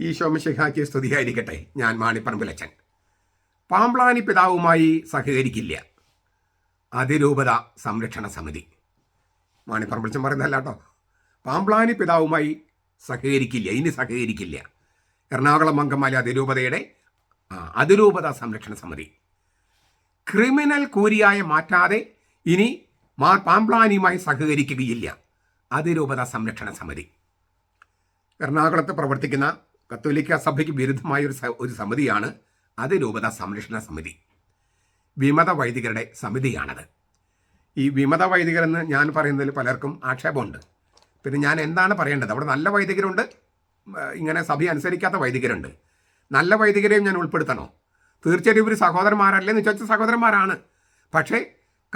ഈശോമിശിഹാക്കി സ്തുതിയായിരിക്കട്ടെ ഞാൻ മാണിപ്പറമ്പിലച്ചൻ. പാമ്പ്ളാനി പിതാവുമായി സഹകരിക്കില്ല. അതിരൂപത സംരക്ഷണ സമിതി. മാണിപ്പറമ്പിലച്ചൻ പറയുന്നതല്ല കേട്ടോ. പാമ്പ്ളാനി പിതാവുമായി സഹകരിക്കില്ല ഇനി സഹകരിക്കില്ല. എറണാകുളം അങ്കമാലി അതിരൂപതയുടെ അതിരൂപത സംരക്ഷണ സമിതി. ക്രിമിനൽ കൂരിയായ മാറ്റാതെ ഇനി മാ പാമ്പ്ളാനിയുമായി സഹകരിക്കുകയില്ല. അതിരൂപത സംരക്ഷണ സമിതി. എറണാകുളത്ത് പ്രവർത്തിക്കുന്ന കത്തോലിക്ക സഭയ്ക്ക് വിരുദ്ധമായ ഒരു ഒരു സമിതിയാണ് അതിരൂപത സംരക്ഷണ സമിതി. വിമത വൈദികരുടെ സമിതിയാണത്. ഈ വിമത വൈദികരെന്ന് ഞാൻ പറയുന്നതിൽ പലർക്കും ആക്ഷേപമുണ്ട്. പിന്നെ ഞാൻ എന്താണ് പറയേണ്ടത്? അവിടെ നല്ല വൈദികരുണ്ട് ഇങ്ങനെ സഭ അനുസരിക്കാത്ത വൈദികരുണ്ട്. നല്ല വൈദികരെയും ഞാൻ ഉൾപ്പെടുത്തണോ? തീർച്ചയായും ഇവർ സഹോദരന്മാരല്ലെന്ന് ചോദിച്ച സഹോദരന്മാരാണ്. പക്ഷേ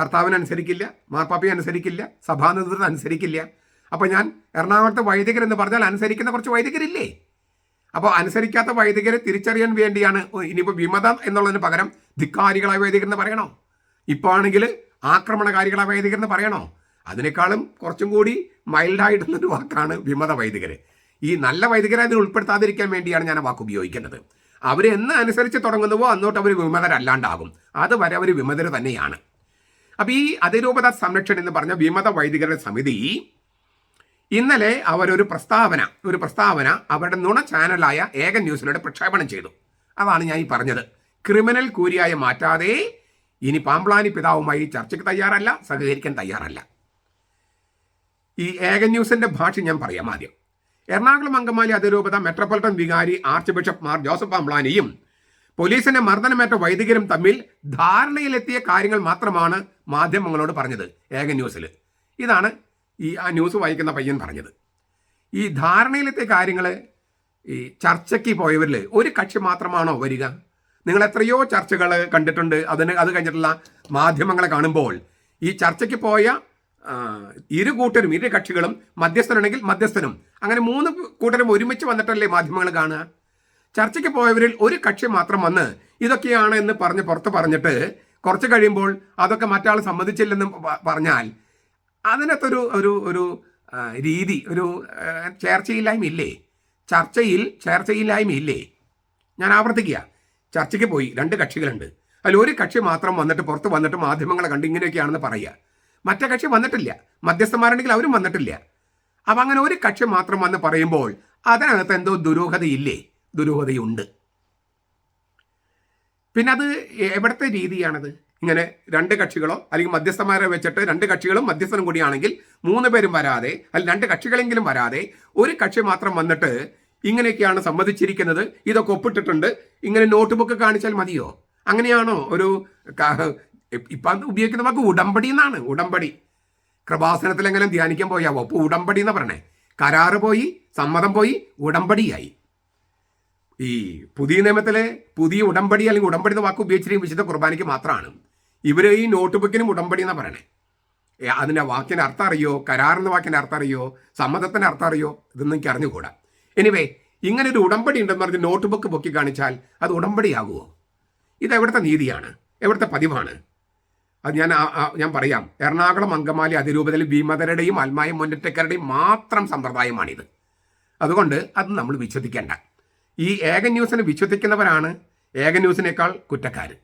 കർത്താവിനനുസരിക്കില്ല മാർപ്പാപ്പയെ അനുസരിക്കില്ല സഭാ നേതൃത്വം അനുസരിക്കില്ല. അപ്പോൾ ഞാൻ എറണാകുളത്തെ വൈദികരെന്ന് പറഞ്ഞാൽ അനുസരിക്കുന്ന കുറച്ച് വൈദികരില്ലേ? അപ്പോൾ അനുസരിക്കാത്ത വൈദികരെ തിരിച്ചറിയാൻ വേണ്ടിയാണ് ഇനിയിപ്പോൾ വിമത എന്നുള്ളതിന് പകരം ധിക്കാരികളായ വൈദികരെന്ന് പറയണോ? ഇപ്പോൾ ആണെങ്കിൽ ആക്രമണകാരികളായ വൈദികരെന്ന് പറയണോ? അതിനേക്കാളും കുറച്ചും കൂടി മൈൽഡായിട്ടുള്ളൊരു വാക്കാണ് വിമത വൈദികർ ഈ നല്ല വൈദികരെ അതിൽ ഉൾപ്പെടുത്താതിരിക്കാൻ വേണ്ടിയാണ് ഞാൻ ആ വാക്ക് ഉപയോഗിക്കുന്നത്. അവർ എന്ന് അനുസരിച്ച് തുടങ്ങുന്നുവോ അന്നോട്ട് അവർ വിമതരല്ലാണ്ടാകും. അതുവരെ അവർ വിമതർ തന്നെയാണ്. അപ്പോൾ ഈ അതിരൂപത സംരക്ഷണം എന്ന് പറഞ്ഞ വിമത വൈദികരുടെ സമിതി ഇന്നലെ അവരൊരു പ്രസ്താവന ഒരു പ്രസ്താവന അവരുടെ നുണ ചാനലായ ഏക ന്യൂസിലൂടെ പ്രക്ഷേപണം ചെയ്തു. അതാണ് ഞാൻ ഈ പറഞ്ഞത്. ക്രിമിനൽ കൂരിയായ മാറ്റാതെ ഇനി പാമ്പ്ലാനി പിതാവുമായി ചർച്ചയ്ക്ക് തയ്യാറല്ല സഹകരിക്കാൻ തയ്യാറല്ല. ഈ ഏക ന്യൂസിന്റെ ഭാഷ ഞാൻ പറയാം ആദ്യം. എറണാകുളം അങ്കമാലി അതിരൂപത മെട്രോപൊളിറ്റൻ വികാരി ആർച്ച് ബിഷപ്പ് മാർ ജോസഫ് പാമ്പ്ലാനിയും പോലീസിന്റെ മർദ്ദനമേറ്റ വൈദികരും തമ്മിൽ ധാരണയിലെത്തിയ കാര്യങ്ങൾ മാത്രമാണ് മാധ്യമങ്ങളോട് പറഞ്ഞത് ഏക ന്യൂസിൽ ഇതാണ് ഈ ആ ന്യൂസ് വായിക്കുന്ന പയ്യൻ പറഞ്ഞത്. ഈ ധാരണയിലത്തെ കാര്യങ്ങൾ ഈ ചർച്ചയ്ക്ക് പോയവരിൽ ഒരു കക്ഷി മാത്രമാണോ വരിക? നിങ്ങൾ എത്രയോ ചർച്ചകൾ കണ്ടിട്ടുണ്ട്. അതിന് അത് കഴിഞ്ഞിട്ടുള്ള മാധ്യമങ്ങളെ കാണുമ്പോൾ ഈ ചർച്ചയ്ക്ക് പോയ ഇരു കൂട്ടരും ഇരു കക്ഷികളും മധ്യസ്ഥനാണെങ്കിൽ മധ്യസ്ഥനും അങ്ങനെ മൂന്ന് കൂട്ടരും ഒരുമിച്ച് വന്നിട്ടല്ലേ മാധ്യമങ്ങൾ കാണുക? ചർച്ചയ്ക്ക് പോയവരിൽ ഒരു കക്ഷി മാത്രം വന്ന് ഇതൊക്കെയാണ് എന്ന് പറഞ്ഞ് പുറത്ത് പറഞ്ഞിട്ട് കുറച്ച് കഴിയുമ്പോൾ അതൊക്കെ മറ്റാൾ സമ്മതിച്ചില്ലെന്ന് പറഞ്ഞാൽ അതിനകത്തൊരു ഒരു ഒരു രീതി ഒരു ചേർച്ചയില്ലായ്മ ഇല്ലേ ചർച്ചയിൽ ചേർച്ചയില്ലായ്മ ഇല്ലേ ഞാൻ ആവർത്തിക്കുക. ചർച്ചയ്ക്ക് പോയി. രണ്ട് കക്ഷികളുണ്ട്. അതിൽ ഒരു കക്ഷി മാത്രം വന്നിട്ട് പുറത്ത് വന്നിട്ട് മാധ്യമങ്ങളെ കണ്ട് ഇങ്ങനെയൊക്കെയാണെന്ന് പറയുക മറ്റേ കക്ഷി വന്നിട്ടില്ല. മധ്യസ്ഥന്മാരുണ്ടെങ്കിൽ അവരും വന്നിട്ടില്ല. അപ്പം അങ്ങനെ ഒരു കക്ഷി മാത്രം വന്ന് പറയുമ്പോൾ അതിനകത്ത് എന്തോ ദുരൂഹതയില്ലേ? ദുരൂഹതയുണ്ട്. പിന്നെ അത് എവിടുത്തെ രീതിയാണത്? ഇങ്ങനെ രണ്ട് കക്ഷികളോ അല്ലെങ്കിൽ മധ്യസ്ഥന്മാരെ വെച്ചിട്ട് രണ്ട് കക്ഷികളും മധ്യസ്ഥനും കൂടിയാണെങ്കിൽ മൂന്ന് പേരും വരാതെ അല്ലെങ്കിൽ രണ്ട് കക്ഷികളെങ്കിലും വരാതെ ഒരു കക്ഷി മാത്രം വന്നിട്ട് ഇങ്ങനെയൊക്കെയാണ് സമ്മതിച്ചിരിക്കുന്നത് ഇതൊക്കെ ഒപ്പിട്ടിട്ടുണ്ട്. ഇങ്ങനെ നോട്ട് ബുക്ക് കാണിച്ചാൽ മതിയോ? അങ്ങനെയാണോ ഒരു ഇപ്പം ഉപയോഗിക്കുന്ന വാക്ക് ഉടമ്പടി എന്നാണ്. ഉടമ്പടി. കൃപാസനത്തിൽ എങ്ങനെ ധ്യാനിക്കാൻ പോയാവോ അപ്പോൾ ഉടമ്പടി എന്ന് പറഞ്ഞേ കരാറ് പോയി സമ്മതം പോയി ഉടമ്പടിയായി. ഈ പുതിയ നിയമത്തിലെ പുതിയ ഉടമ്പടി അല്ലെങ്കിൽ ഉടമ്പടി എന്ന വാക്ക് ഉപയോഗിച്ചിരിക്കും വിശുദ്ധ കുർബാനയ്ക്ക് മാത്രമാണ്. ഇവർ ഈ നോട്ട് ബുക്കിനും ഉടമ്പടി എന്നാ പറയണേ? അതിന്റെ വാക്കിന്റെ അർത്ഥം അറിയോ? കരാറെന്ന വാക്കിന്റെ അർത്ഥം അറിയോ? സമ്മതത്തിന്റെ അർത്ഥം അറിയോ? ഇതൊന്നും എനിക്ക് അറിഞ്ഞുകൂടാ. എനിവേ ഇങ്ങനെ ഒരു ഉടമ്പടി ഉണ്ടെന്ന് പറഞ്ഞ് നോട്ട് ബുക്ക് പൊക്കി കാണിച്ചാൽ അത് ഉടമ്പടിയാകുമോ ഇത് എവിടുത്തെ നീതിയാണ്? എവിടുത്തെ പതിവാണ്? അത് ഞാൻ ഞാൻ പറയാം. എറണാകുളം അങ്കമാലി അതിരൂപതയിൽ ഭീമതരുടെയും അൽമായ മുന്നറ്റക്കാരുടെയും മാത്രം സമ്പ്രദായമാണിത്. അതുകൊണ്ട് അത് നമ്മൾ വിശ്വസിക്കേണ്ട. ഈ ഏക ന്യൂസിനെ വിശ്വസിക്കുന്നവരാണ് ഏക ന്യൂസിനേക്കാൾ കുറ്റക്കാർ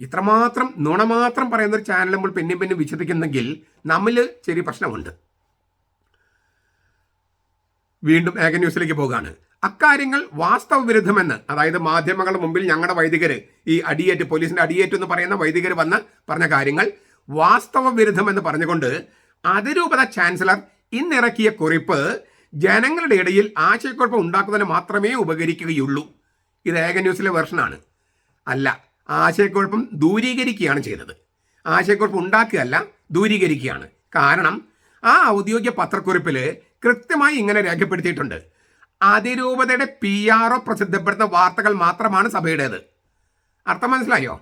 ഇത്രമാത്രം നുണ മാത്രം പറയുന്ന ഒരു ചാനൽ നമ്മൾ പിന്നെയും പിന്നെയും വിശ്വസിക്കുന്നെങ്കിൽ നമ്മിൽ ചെറിയ പ്രശ്നമുണ്ട്. വീണ്ടും ഏക ന്യൂസിലേക്ക് പോകുകയാണ് അക്കാര്യങ്ങൾ വാസ്തവ വിരുദ്ധമെന്ന് അതായത് മാധ്യമങ്ങളുടെ മുമ്പിൽ ഞങ്ങളുടെ വൈദികർ ഈ അടിയേറ്റ് പോലീസിന്റെ അടിയേറ്റ് എന്ന് പറയുന്ന വൈദികർ വന്ന് പറഞ്ഞ കാര്യങ്ങൾ വാസ്തവ വിരുദ്ധമെന്ന് പറഞ്ഞുകൊണ്ട് അതിരൂപത ചാൻസലർ ഇന്നിറക്കിയ കുറിപ്പ് ജനങ്ങളുടെ ഇടയിൽ ആശയക്കുഴപ്പം ഉണ്ടാക്കുന്നതിന് മാത്രമേ ഉപകരിക്കുകയുള്ളൂ. ഇത് ഏക ന്യൂസിലെ വെർഷനാണ് അല്ല ആശയക്കുഴപ്പം ദൂരീകരിക്കുകയാണ് ചെയ്തത്. ആശയക്കുഴപ്പം ഉണ്ടാക്കുകയല്ല ദൂരീകരിക്കുകയാണ്. കാരണം ആ ഔദ്യോഗിക പത്രക്കുറിപ്പിൽ കൃത്യമായി ഇങ്ങനെ രേഖപ്പെടുത്തിയിട്ടുണ്ട്. അതിരൂപതയുടെ പി ആർ ഒ പ്രസിദ്ധപ്പെടുത്തുന്ന വാർത്തകൾ മാത്രമാണ് സഭയുടേത്. അർത്ഥം മനസ്സിലായോ?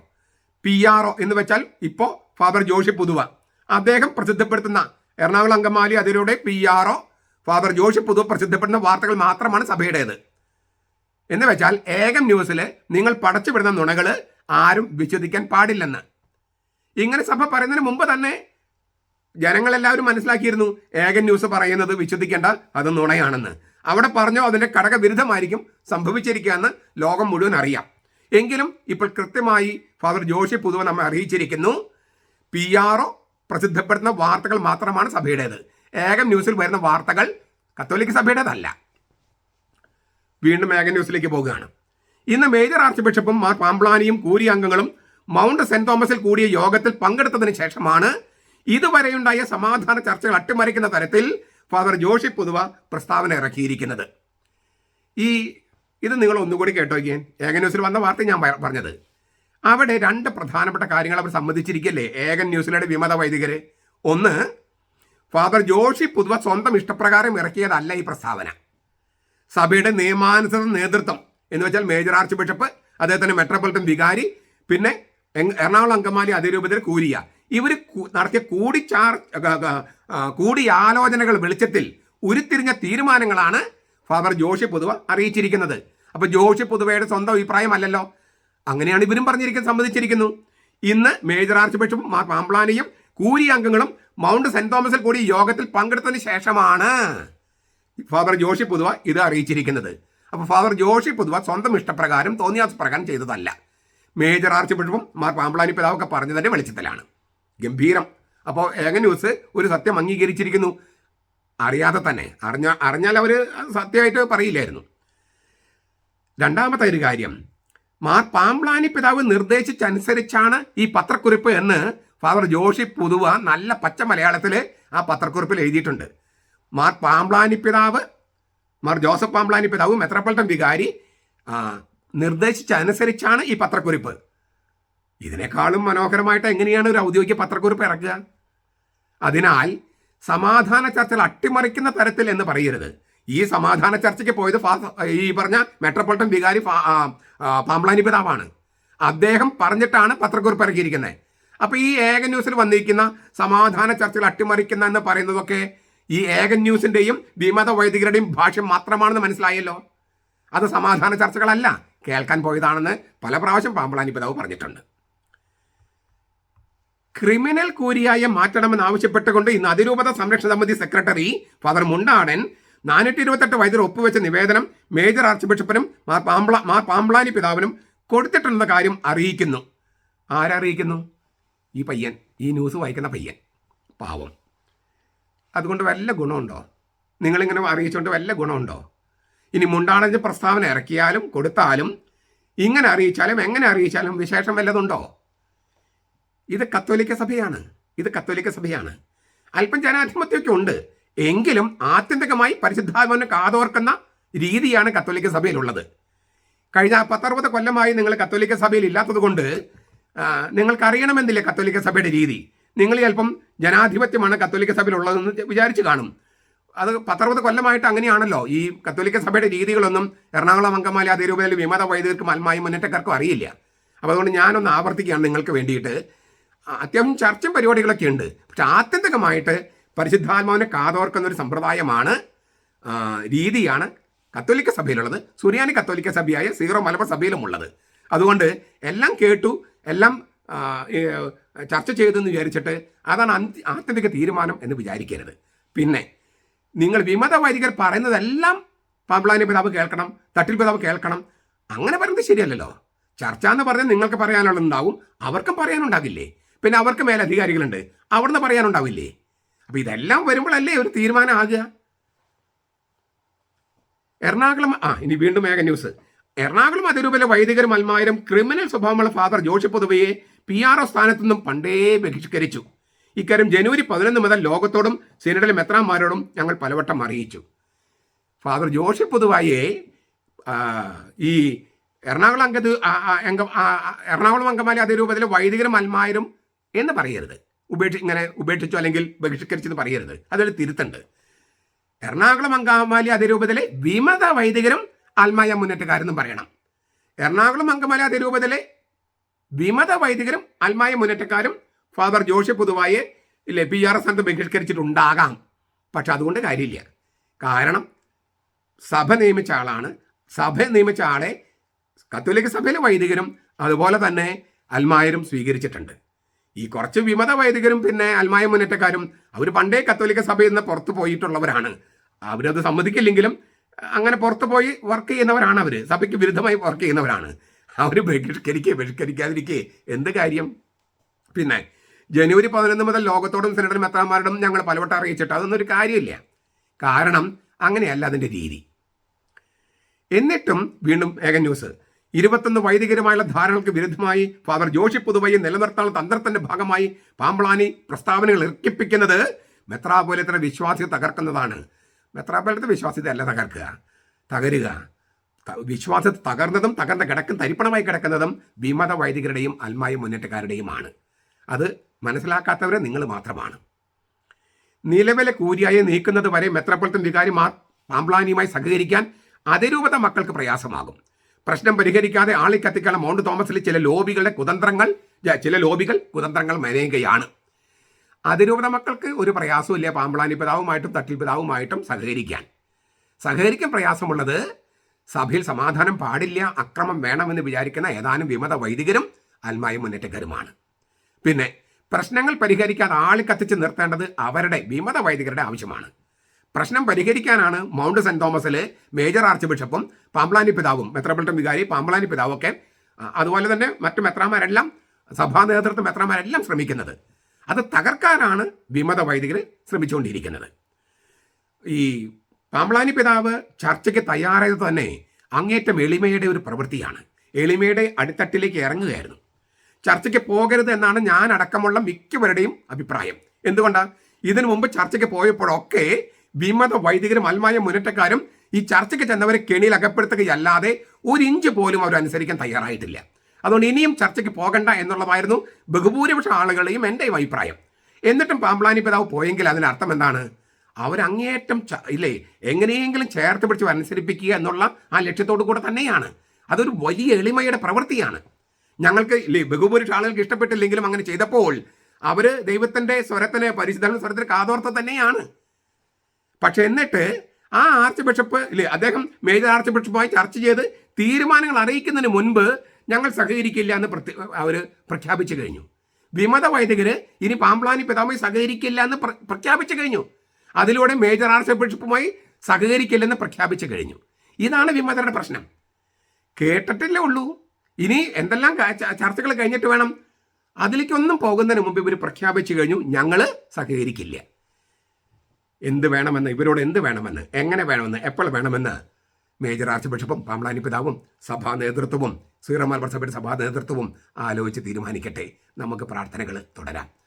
പി ആർ ഒ എന്ന് വെച്ചാൽ ഇപ്പോൾ ഫാദർ ജോഷി പുതുവ. അദ്ദേഹം പ്രസിദ്ധപ്പെടുത്തുന്ന Ernakulam Angamaly അതിരൂടെ P R O father Joshi Puthuva പ്രസിദ്ധപ്പെടുന്ന വാർത്തകൾ മാത്രമാണ് സഭയുടേത്. എന്ന് വെച്ചാൽ ഏകം ന്യൂസിൽ നിങ്ങൾ പടച്ചുവിടുന്ന നുണകൾ ആരും വിശ്വസിക്കാൻ പാടില്ലെന്ന്. ഇങ്ങനെ സഭ പറയുന്നതിന് മുമ്പ് തന്നെ ജനങ്ങളെല്ലാവരും മനസ്സിലാക്കിയിരുന്നു ഏകൻ ന്യൂസ് പറയുന്നത് വിശ്വസിക്കേണ്ട അത് നുണയാണെന്ന്. അവിടെ പറഞ്ഞോ അതിന്റെ ഘടകവിരുദ്ധമായിരിക്കും സംഭവിച്ചിരിക്കുക എന്ന് ലോകം മുഴുവൻ അറിയാം. എങ്കിലും ഇപ്പോൾ കൃത്യമായി ഫാദർ ജോഷി പുതുവ നമ്മെ അറിയിച്ചിരിക്കുന്നു. പി ആർ ഒ പ്രസിദ്ധപ്പെടുത്തുന്ന വാർത്തകൾ മാത്രമാണ് സഭയുടേത്. ഏകം ന്യൂസിൽ വരുന്ന വാർത്തകൾ കത്തോലിക്ക സഭയുടേതല്ല. വീണ്ടും ഏകൻ ന്യൂസിലേക്ക് പോകുകയാണ് ഇന്ന് മേജർ ആർച്ച് ബിഷപ്പും മാർ പാംപ്ലാനിയും കൂരി അംഗങ്ങളും മൗണ്ട് സെന്റ് തോമസിൽ കൂടിയ യോഗത്തിൽ പങ്കെടുത്തതിന് ശേഷമാണ് ഇതുവരെയുണ്ടായ സമാധാന ചർച്ചകൾ അട്ടിമറിക്കുന്ന തരത്തിൽ ഫാദർ ജോഷി പൊതുവ പ്രസ്താവന ഇറക്കിയിരിക്കുന്നത്. ഈ ഇത് നിങ്ങൾ ഒന്നുകൂടി കേട്ടോക്കിയാൻ ഏകൻ ന്യൂസിൽ വന്ന വാർത്ത ഞാൻ പറഞ്ഞത്. അവിടെ രണ്ട് പ്രധാനപ്പെട്ട കാര്യങ്ങൾ അവർ സംബന്ധിച്ചിരിക്കല്ലേ ഏകൻ ന്യൂസിലെ വിമത വൈദികര്. ഒന്ന് ഫാദർ ജോഷി പൊതുവ സ്വന്തം ഇഷ്ടപ്രകാരം ഇറക്കിയതല്ല ഈ പ്രസ്താവന. സഭയുടെ നിയമാനുസൃത നേതൃത്വം എന്ന് വെച്ചാൽ മേജർ ആർച്ച് ബിഷപ്പ് അദ്ദേഹത്തിന്റെ മെട്രോപൊളിറ്റൻ വികാരി പിന്നെ എറണാകുളം അങ്കമാലി അതിരൂപതയിൽ കൂരിയ. ഇവർ നടത്തിയ കൂടിച്ചാർ കൂടിയാലോചനകൾ വെളിച്ചത്തിൽ ഉരുത്തിരിഞ്ഞ തീരുമാനങ്ങളാണ് ഫാദർ ജോഷി പൊതുവ അറിയിച്ചിരിക്കുന്നത്. അപ്പോൾ ജോഷി പൊതുവയുടെ സ്വന്തം അഭിപ്രായമല്ലല്ലോ. അങ്ങനെയാണ് ഇവരും പറഞ്ഞിരിക്കുന്നത് സംബന്ധിച്ചിരിക്കുന്നു ഇന്ന് മേജർ ആർച്ച് ബിഷപ്പും മാർ പാംപ്ലാനിയും കൂരി അംഗങ്ങളും മൗണ്ട് സെന്റ് തോമസിൽ കൂടി യോഗത്തിൽ പങ്കെടുത്തതിന് ശേഷമാണ് ഫാദർ ജോഷി പൊതുവ ഇത് അറിയിച്ചിരിക്കുന്നത്. അപ്പോൾ ഫാദർ ജോഷി പുതുവ സ്വന്തം ഇഷ്ടപ്രകാരം തോന്നിയാസ് പ്രകാരം ചെയ്തതല്ല. മേജർ ആർച്ച് ബിഷപ്പും മാർ പാമ്പളാനി പിതാവൊക്കെ പറഞ്ഞതിന്റെ വെളിച്ചത്തിലാണ്. ഗംഭീരം. അപ്പോൾ ഏക ന്യൂസ് ഒരു സത്യം അംഗീകരിച്ചിരിക്കുന്നു. അറിയാതെ തന്നെ. അറിഞ്ഞ അറിഞ്ഞാൽ അവർ സത്യമായിട്ട് പറയില്ലായിരുന്നു. രണ്ടാമത്തെ ഒരു കാര്യം. മാർ പാമ്പ്ലാനി പിതാവ് നിർദ്ദേശിച്ചനുസരിച്ചാണ് ഈ പത്രക്കുറിപ്പ് എന്ന് ഫാദർ ജോഷി പൊതുവ നല്ല പച്ച മലയാളത്തിൽ ആ പത്രക്കുറിപ്പിൽ എഴുതിയിട്ടുണ്ട്. മാർ പാമ്പ്ലാനി പിതാവ് മാർ ജോസഫ് പാംബ്ലാനി പിതാവ് മെത്രപ്പൾട്ടൻ വികാരി ആ, നിർദ്ദേശിച്ചനുസരിച്ചാണ് ഈ പത്രക്കുറിപ്പ്. ഇതിനേക്കാളും മനോഹരമായിട്ട് എങ്ങനെയാണ് ഒരു ഔദ്യോഗിക പത്രക്കുറിപ്പ് ഇറക്കുക? അതിനാൽ സമാധാന ചർച്ചകൾ അട്ടിമറിക്കുന്ന തരത്തിൽ എന്ന് പറയരുത്. ഈ സമാധാന ചർച്ചയ്ക്ക് പോയത് ഈ പറഞ്ഞ മെട്രോപൊളിറ്റൻ വികാരി പാമ്പ്ലാനി പിതാവാണ്. അദ്ദേഹം പറഞ്ഞിട്ടാണ് പത്രക്കുറിപ്പ് ഇറക്കിയിരിക്കുന്നത്. അപ്പോൾ ഈ ഏക ന്യൂസിൽ വന്നിരിക്കുന്ന സമാധാന ചർച്ചകൾ അട്ടിമറിക്കുന്ന എന്ന് പറയുന്നതൊക്കെ ഈ ഏകൻ ന്യൂസിന്റെയും വിമത വൈദികരുടെയും ഭാഷ മാത്രമാണെന്ന് മനസ്സിലായല്ലോ. അത് സമാധാന ചർച്ചകളല്ല. കേൾക്കാൻ പോയതാണെന്ന് പല പ്രാവശ്യം പാമ്പളാനി പിതാവ് പറഞ്ഞിട്ടുണ്ട്. ക്രിമിനൽ കൂരിയായി മാറ്റണമെന്ന് ആവശ്യപ്പെട്ടുകൊണ്ട് ഇന്ന് അതിരൂപത സംരക്ഷണ സമിതി സെക്രട്ടറി ഫാദർ മുണ്ടാടൻ നാനൂറ്റി ഇരുപത്തെട്ട് വൈദ്യർ ഒപ്പുവെച്ച നിവേദനം മേജർ ആർച്ച് ബിഷപ്പിനും മാർ പാമ്പള മാർ പാമ്പളാനി പിതാവിനും കൊടുത്തിട്ടുണ്ടെന്ന കാര്യം അറിയിക്കുന്നു. ആരറിയിക്കുന്നു? ഈ പയ്യൻ. ഈ ന്യൂസ് വായിക്കുന്ന പയ്യൻ. പാവം. അതുകൊണ്ട് വല്ല ഗുണമുണ്ടോ? നിങ്ങളിങ്ങനെ അറിയിച്ചുകൊണ്ട് വല്ല ഗുണമുണ്ടോ? ഇനി മുണ്ടാടന്റെ പ്രസ്താവന ഇറക്കിയാലും കൊടുത്താലും ഇങ്ങനെ അറിയിച്ചാലും എങ്ങനെ അറിയിച്ചാലും വിശേഷം വല്ലതുണ്ടോ? ഇത് കത്തോലിക്ക സഭയാണ്. ഇത് കത്തോലിക്ക സഭയാണ്. അല്പം ജനാധിപത്യമൊക്കെ ഉണ്ട്. എങ്കിലും ആത്യന്തികമായി പരിശുദ്ധാത്മാവിനെ കാതോർക്കുന്ന രീതിയാണ് കത്തോലിക്ക സഭയിലുള്ളത്. കഴിഞ്ഞ പത്തറുപത് കൊല്ലമായി നിങ്ങൾ കത്തോലിക്ക സഭയിൽ ഇല്ലാത്തത് കൊണ്ട് നിങ്ങൾക്ക് അറിയണമെന്നില്ല കത്തോലിക്ക സഭയുടെ രീതി? നിങ്ങൾ ചിലപ്പം ജനാധിപത്യമാണ് കത്തോലിക്ക സഭയിലുള്ളതെന്ന് വിചാരിച്ചു കാണും. അത് പത്തറുപത് കൊല്ലമായിട്ട് അങ്ങനെയാണല്ലോ. ഈ കത്തോലിക്ക സഭയുടെ രീതികളൊന്നും എറണാകുളം അങ്കമാലി അതിരൂപതയിൽ വിമത വൈദികർക്കും അൽമായും മുന്നേറ്റക്കാർക്കും അറിയില്ല. അപ്പോൾ അതുകൊണ്ട് ഞാനൊന്ന് ആവർത്തിക്കുകയാണ് നിങ്ങൾക്ക് വേണ്ടിയിട്ട്. അത്യാവശ്യം ചർച്ചും പരിപാടികളൊക്കെ ഉണ്ട്. പക്ഷെ ആത്യന്തികമായിട്ട് പരിശുദ്ധാത്മാവിനെ കാതോർക്കുന്ന ഒരു സമ്പ്രദായമാണ് രീതിയാണ് കത്തോലിക്ക സഭയിലുള്ളത്. സുറിയാനി കത്തോലിക്ക സഭയായ സീറോ മലബാർ സഭയിലുമുള്ളത്. അതുകൊണ്ട് എല്ലാം കേട്ടു എല്ലാം ചർച്ച ചെയ്തെന്ന് വിചാരിച്ചിട്ട് അതാണ് ആത്യന്തിക തീരുമാനം എന്ന് വിചാരിക്കരുത്. പിന്നെ നിങ്ങൾ വിമത വൈദികർ പറയുന്നതെല്ലാം പാമ്പ്ലാനി പിതാവ് കേൾക്കണം തട്ടിൽ പിതാവ് കേൾക്കണം അങ്ങനെ പറയുന്നത് ശരിയല്ലല്ലോ. ചർച്ച എന്ന് പറഞ്ഞാൽ നിങ്ങൾക്ക് പറയാനുള്ളതുണ്ടാവും അവർക്കും പറയാനുണ്ടാകില്ലേ പിന്നെ അവർക്ക് മേലെ അധികാരികളുണ്ട് അവിടുന്ന് പറയാനുണ്ടാവില്ലേ? അപ്പോൾ ഇതെല്ലാം വരുമ്പോഴല്ലേ ഒരു തീരുമാനം ആകുക? എറണാകുളം ആ ഇനി വീണ്ടും മേഘ ന്യൂസ്. എറണാകുളം അതിരൂപയിലെ വൈദികരും അൽമാരും ക്രിമിനൽ സ്വഭാവമുള്ള ഫാദർ ജോഷി പൊതുവയെ പി ആർ ഒ സ്ഥാനത്തു നിന്നും പണ്ടേ ബഹിഷ്കരിച്ചു. ഇക്കാര്യം ജനുവരി പതിനൊന്ന് മുതൽ ലോകത്തോടും സിനഡിലെ മെത്രാന്മാരോടും ഞങ്ങൾ പലവട്ടം അറിയിച്ചു. ഫാദർ ജോഷി പൊതുവായെ ഈ എറണാകുളം അംഗത് എറണാകുളം അംഗമാലി അതേ അതിരൂപത്തിലെ വൈദികരും അൽമാരും എന്ന് പറയരുത്. ഉപേക്ഷി ഇങ്ങനെ ഉപേക്ഷിച്ചു അല്ലെങ്കിൽ ബഹിഷ്കരിച്ചെന്ന് പറയരുത്. അതൊരു തിരുത്തുണ്ട്. എറണാകുളം അങ്കമാലി അതേ രൂപത്തിലെ വിമത വൈദികരും ആത്മായ മുന്നേറ്റക്കാരെന്നും പറയണം. എറണാകുളം അങ്കമാലി അതിരൂപത്തിലെ വിമത വൈദികരും അൽമായ മുന്നേറ്റക്കാരും ഫാദർ ജോഷി പൊതുവായെ ഇല്ലേ പി ആർ എസ് സ്ഥാനത്ത് ബഹിഷ്കരിച്ചിട്ടുണ്ടാകാം. പക്ഷെ അതുകൊണ്ട് കാര്യമില്ല. കാരണം സഭ നിയമിച്ച ആളാണ്. സഭ നിയമിച്ച ആളെ കത്തോലിക്ക സഭയിലെ വൈദികരും അതുപോലെ തന്നെ അൽമായരും സ്വീകരിച്ചിട്ടുണ്ട്. ഈ കുറച്ച് വിമത വൈദികരും പിന്നെ അൽമായ മുന്നേറ്റക്കാരും അവർ പണ്ടേ കത്തോലിക്ക സഭയിൽ നിന്ന് പുറത്തു പോയിട്ടുള്ളവരാണ്. അവരത് സമ്മതിക്കില്ലെങ്കിലും അങ്ങനെ പുറത്തു പോയി വർക്ക് ചെയ്യുന്നവരാണ് അവർ സഭയ്ക്ക് വിരുദ്ധമായി വർക്ക് ചെയ്യുന്നവരാണ്. അവർ ബഹിഷ്കരിക്കേ ബഹിഷ്കരിക്കാതിരിക്കേ. എന്ത് കാര്യം? പിന്നെ ജനുവരി പതിനൊന്ന് മുതൽ ലോകത്തോടും സെനറ്റർ മെത്താന്മാരോടും ഞങ്ങൾ പലവട്ടം അറിയിച്ചിട്ട് അതൊന്നും ഒരു കാര്യമില്ല. കാരണം അങ്ങനെയല്ല അതിന്റെ രീതി. എന്നിട്ടും വീണ്ടും ഏക ന്യൂസ്. ഇരുപത്തൊന്ന് വൈദികരുമായുള്ള ധാരണകൾക്ക് വിരുദ്ധമായി ഫാദർ ജോഷി പുതുവയെ നിലനിർത്താനുള്ള തന്ത്രത്തിന്റെ ഭാഗമായി പാമ്പളാനി പ്രസ്താവനകൾ ഇറക്കിപ്പിക്കുന്നത് മെത്രാപോലത്തിന്റെ വിശ്വാസ്യത തകർക്കുന്നതാണ്. മെത്രാപോലത്തെ വിശ്വാസ്യത അല്ല തകർക്കുക. തകരുക. ത- വിശ്വാസത തകർന്നതും തകർന്ന കിടക്കും തരിപ്പണമായി കിടക്കുന്നതും വിമത വൈദികരുടെയും അൽമായ മുന്നേറ്റക്കാരുടെയുമാണ്. അത് മനസ്സിലാക്കാത്തവരെ നിങ്ങൾ മാത്രമാണ്. നിലവിലെ കൂരിയായി നീക്കുന്നത് വരെ മെത്രപ്പൊളിത്തൻ വികാരി മാ സഹകരിക്കാൻ അതിരൂപത മക്കൾക്ക് പ്രയാസമാകും. പ്രശ്നം പരിഹരിക്കാതെ ആളി കത്തിക്കാനുള്ള മൗണ്ട് തോമസിലെ ചില ലോബികളുടെ കുതന്ത്രങ്ങൾ ചില ലോബികൾ കുതന്ത്രങ്ങൾ മെനയുകയാണ്. അതിരൂപത മക്കൾക്ക് ഒരു പ്രയാസമില്ല പാമ്പ്ലാനി പിതാവുമായിട്ടും തട്ടിൽ പിതാവുമായിട്ടും സഹകരിക്കാൻ. സഹകരിക്കാൻ പ്രയാസമുള്ളത് സഭയിൽ സമാധാനം പാടില്ല അക്രമം വേണമെന്ന് വിചാരിക്കുന്ന ഏതാനും വിമത വൈദികരും അൽമായ മുന്നേറ്റക്കാരുമാണ്. പിന്നെ പ്രശ്നങ്ങൾ പരിഹരിക്കാതെ ആളി കത്തിച്ച് നിർത്തേണ്ടത് അവരുടെ വിമത വൈദികരുടെ ആവശ്യമാണ്. പ്രശ്നം പരിഹരിക്കാനാണ് മൗണ്ട് സെന്റ് തോമസിലെ മേജർ ആർച്ച് ബിഷപ്പും പാമ്പ്ലാനി പിതാവും മെത്രാപ്പൊളിറ്റൻ വികാരി പാമ്പ്ലാനി പിതാവൊക്കെ അതുപോലെ തന്നെ മറ്റു മെത്രാമാരെല്ലാം സഭാ നേതൃത്വം മെത്രാമാരെല്ലാം ശ്രമിക്കുന്നത്. അത് തകർക്കാനാണ് വിമത വൈദികർ ശ്രമിച്ചുകൊണ്ടിരിക്കുന്നത്. ഈ പാമ്പ്ലാനി പിതാവ് ചർച്ചയ്ക്ക് തയ്യാറായത് തന്നെ അങ്ങേറ്റം എളിമയുടെ ഒരു പ്രവൃത്തിയാണ്. എളിമയുടെ അടിത്തട്ടിലേക്ക് ഇറങ്ങുകയായിരുന്നു. ചർച്ചയ്ക്ക് പോകരുത് എന്നാണ് ഞാൻ അടക്കമുള്ള മിക്കവരുടെയും അഭിപ്രായം. എന്തുകൊണ്ടാണ് ഇതിനു മുമ്പ് ചർച്ചയ്ക്ക് പോയപ്പോഴൊക്കെ വിമത വൈദികരും അൽമായ മുന്നേറ്റക്കാരും ഈ ചർച്ചയ്ക്ക് ചെന്നവരെ കെണിയിൽ അകപ്പെടുത്തുകയല്ലാതെ ഒരു ഇഞ്ച് പോലും അവർ അനുസരിക്കാൻ തയ്യാറായിട്ടില്ല. അതുകൊണ്ട് ഇനിയും ചർച്ചയ്ക്ക് പോകണ്ട എന്നുള്ളതായിരുന്നു ബഹുഭൂരിപക്ഷ ആളുകളെയും എന്റെയും അഭിപ്രായം. എന്നിട്ടും പാമ്പ്ലാനി പിതാവ് പോയെങ്കിൽ അതിന് അർത്ഥം എന്താണ്? അവരങ്ങേയറ്റം ച- ഇല്ലേ എങ്ങനെയെങ്കിലും ചേർത്ത് പിടിച്ച് അനുസരിപ്പിക്കുക എന്നുള്ള ആ ലക്ഷ്യത്തോടു കൂടെ തന്നെയാണ്. അതൊരു വലിയ എളിമയുടെ പ്രവൃത്തിയാണ്. ഞങ്ങൾക്ക് ഇല്ലേ ബഹുഭൂരിഷ ആളുകൾക്ക് ഇഷ്ടപ്പെട്ടില്ലെങ്കിലും അങ്ങനെ ചെയ്തപ്പോൾ അവർ ദൈവത്തിന്റെ സ്വരത്തിന് പരിശുദ്ധ സ്വരത്തിന് കാതോർത്ത തന്നെയാണ്. പക്ഷെ എന്നിട്ട് ആ ആർച്ച് ബിഷപ്പ് ഇല്ലേ അദ്ദേഹം മേജർ ആർച്ച് ബിഷപ്പുമായി ചർച്ച ചെയ്ത് തീരുമാനങ്ങൾ അറിയിക്കുന്നതിന് മുൻപ് ഞങ്ങൾ സഹകരിക്കില്ല എന്ന് പ്രത്യ അവർ പ്രഖ്യാപിച്ചു കഴിഞ്ഞു. വിമത വൈദികര് ഇനി പാമ്പ്ലാനി പിതാമി സഹകരിക്കില്ല എന്ന് പ്ര- പ്രഖ്യാപിച്ചു കഴിഞ്ഞു. അതിലൂടെ മേജർ ആർച്ച് ബിഷപ്പുമായി സഹകരിക്കില്ലെന്ന് പ്രഖ്യാപിച്ചു കഴിഞ്ഞു. ഇതാണ് വിമതരുടെ പ്രശ്നം. കേട്ടിട്ടില്ലേ ഉള്ളൂ. ഇനി എന്തെല്ലാം ചർച്ചകൾ കഴിഞ്ഞിട്ട് വേണം? അതിലേക്കൊന്നും പോകുന്നതിന് മുമ്പ് ഇവർ പ്രഖ്യാപിച്ചു കഴിഞ്ഞു. ഞങ്ങൾ സഹകരിക്കില്ല. എന്ത് വേണമെന്ന്? ഇവരോട് എന്ത് വേണമെന്ന്? എങ്ങനെ വേണമെന്ന്? എപ്പോൾ വേണമെന്ന്? മേജർ ആർച്ച് ബിഷപ്പും പാമ്പളാനി പിതാവും സഭാ നേതൃത്വവും സീറമാൽ സഭയുടെ സഭാ നേതൃത്വവും ആലോചിച്ച് തീരുമാനിക്കട്ടെ. നമുക്ക് പ്രാർത്ഥനകൾ തുടരാം.